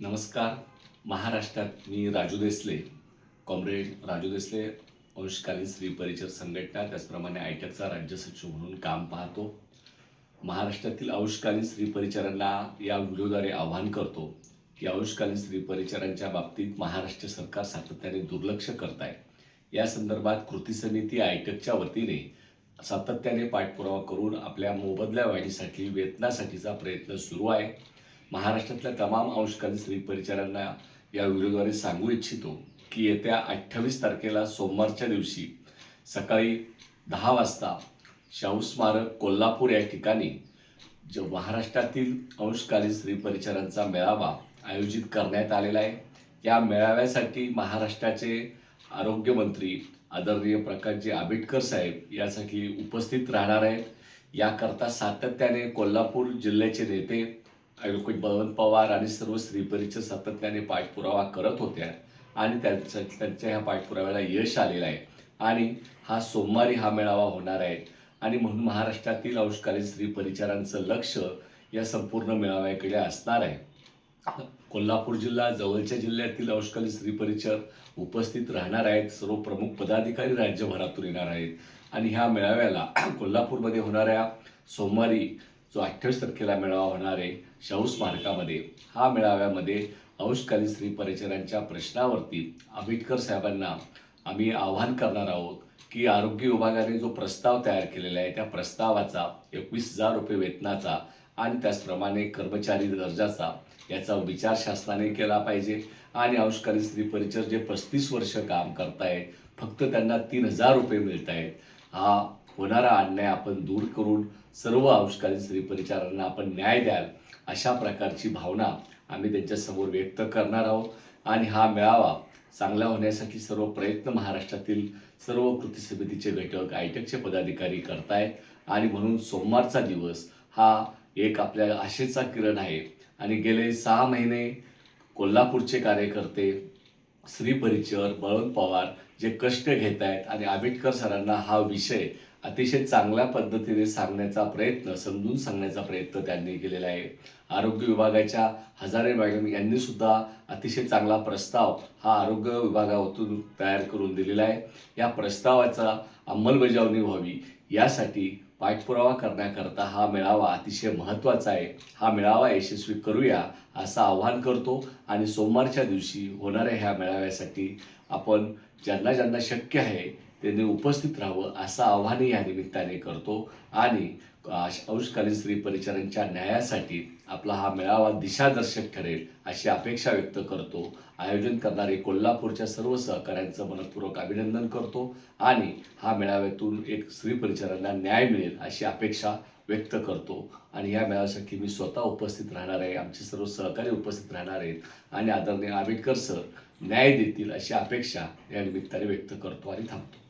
नमस्कार. महाराष्ट्रात मी राजू देसले कॉम्रेड राजू देसले अंशकालीन स्त्री परिचर संघटना त्याचप्रमाणे आयटकचा राज्य सचिव म्हणून काम पाहतो. महाराष्ट्रातील अंशकालीन स्त्री परिचारांना या व्हिडिओद्वारे आवाहन करतो की अंशकालीन स्त्री परिचारांच्या बाबतीत महाराष्ट्र सरकार सातत्याने दुर्लक्ष करत आहे या संदर्भात कृती समिती आयटकच्या वतीने सातत्याने पाठपुरावा करून आपल्या मोबदल्या वाढीसाठी वेतनासाठीचा प्रयत्न सुरू आहे. महाराष्ट्रातल्या तमाम अंशकालीन स्त्री परिचारांना या व्हिडिओद्वारे सांगू इच्छितो की येत्या अठ्ठावीस तारखेला सोमवारच्या दिवशी सकाळी दहा वाजता शाहू स्मारक कोल्हापूर या ठिकाणी ज महाराष्ट्रातील अंशकालीन स्त्री परिचारांचा मेळावा आयोजित करण्यात आलेला आहे. या मेळाव्यासाठी महाराष्ट्राचे आरोग्यमंत्री आदरणीय प्रकाशजी आंबेडकर साहेब यासाठी उपस्थित राहणार आहेत. याकरता सातत्याने कोल्हापूर जिल्ह्याचे नेते ॲडव्होकेट बळवंत पवार आणि सर्व स्त्री सातत्याने पाठपुरावा करत होत्या आणि त्यांच्या त्यांच्या ह्या पाठपुराव्याला यश आलेलं आहे. आणि हा सोमवारी हा मेळावा होणार आहे. आणि म्हणून महाराष्ट्रातील अंशकालीन स्त्री परिचारांचं लक्ष या संपूर्ण मेळाव्याकडे असणार आहे. कोल्हापूर जिल्हा जवळच्या जिल्ह्यातील अंशकालीन स्त्री परिचर उपस्थित राहणार आहेत. सर्व प्रमुख पदाधिकारी राज्यभरातून येणार आहेत. आणि ह्या मेळाव्याला कोल्हापूरमध्ये होणाऱ्या सोमवारी जो अठ्ठावीस तारखेला मेळावा होणार आहे शाहू स्मारकामध्ये हा मेळाव्यामध्ये अंशकालीन स्त्री परिचरांच्या प्रश्नावरती आंबेडकर साहेबांना आम्ही आवाहन करणार आहोत की आरोग्य विभागाने जो प्रस्ताव तयार केलेला आहे त्या प्रस्तावाचा एकवीस हजार रुपये वेतनाचा आणि त्याचप्रमाणे कर्मचारी दर्जाचा याचा विचार शासनाने केला पाहिजे. आणि अंशकालीन स्त्री परिचर जे पस्तीस वर्ष काम करतायत फक्त त्यांना तीन हजार रुपये मिळत आहेत हा होणारा अन्याय आपण दूर करून सर्व अंशकालीन स्त्री परिचारांना आपण न्याय द्याल अशा प्रकारची भावना आम्ही त्यांच्यासमोर व्यक्त करणार आहोत. आणि हा मेळावा चांगला होण्यासाठी सर्व प्रयत्न महाराष्ट्रातील सर्व कृती समितीचे घटक आयटकचे पदाधिकारी करतायत. आणि म्हणून सोमवारचा दिवस हा एक आपल्या आशेचा किरण आहे. आणि गेले सहा महिने कोल्हापूरचे कार्यकर्ते श्री परिचर बळवंत पवार जे कष्ट घेत आहेत आणि आंबेडकर सरांना हा विषय अतिशय चांगल्या पद्धतीने सांगण्याचा प्रयत्न समजून सांगण्याचा प्रयत्न त्यांनी केलेला आहे. आरोग्य विभागाच्या हजारे मॅडम यांनी सुद्धा अतिशय चांगला प्रस्ताव हा आरोग्य विभागातून तयार करून दिलेला आहे. या प्रस्तावाचा अंमलबजावणी व्हावी यासाठी पाठपुरावा करण्याकरता हा मेळावा अतिशय महत्त्वाचा आहे. हा मेळावा यशस्वी करूया असं आवाहन करतो आणि सोमवारच्या दिवशी होणाऱ्या ह्या मेळाव्यासाठी आपण ज्यांना ज्यांना शक्य आहे त्यांनी उपस्थित राहावं असं आव्हानही या निमित्ताने करतो. आणि अंशकालीन स्त्री परिचारांच्या न्यायासाठी आपला हा मेळावा दिशादर्शक ठरेल अशी अपेक्षा व्यक्त करतो. आयोजन करणारे कोल्हापूरच्या सर्व सहकाऱ्यांचं मनपूर्वक अभिनंदन करतो. आणि हा मेळाव्यातून एक स्त्री परिचारांना न्याय मिळेल अशी अपेक्षा व्यक्त करतो. आणि या मेळाव्यासाठी मी स्वतः उपस्थित राहणार आहे आमचे सर्व सहकारी उपस्थित राहणार आहेत. आणि आदरणीय आंबेडकर सर न्याय देतील अशी अपेक्षा या निमित्ताने व्यक्त करतो आणि थांबतो.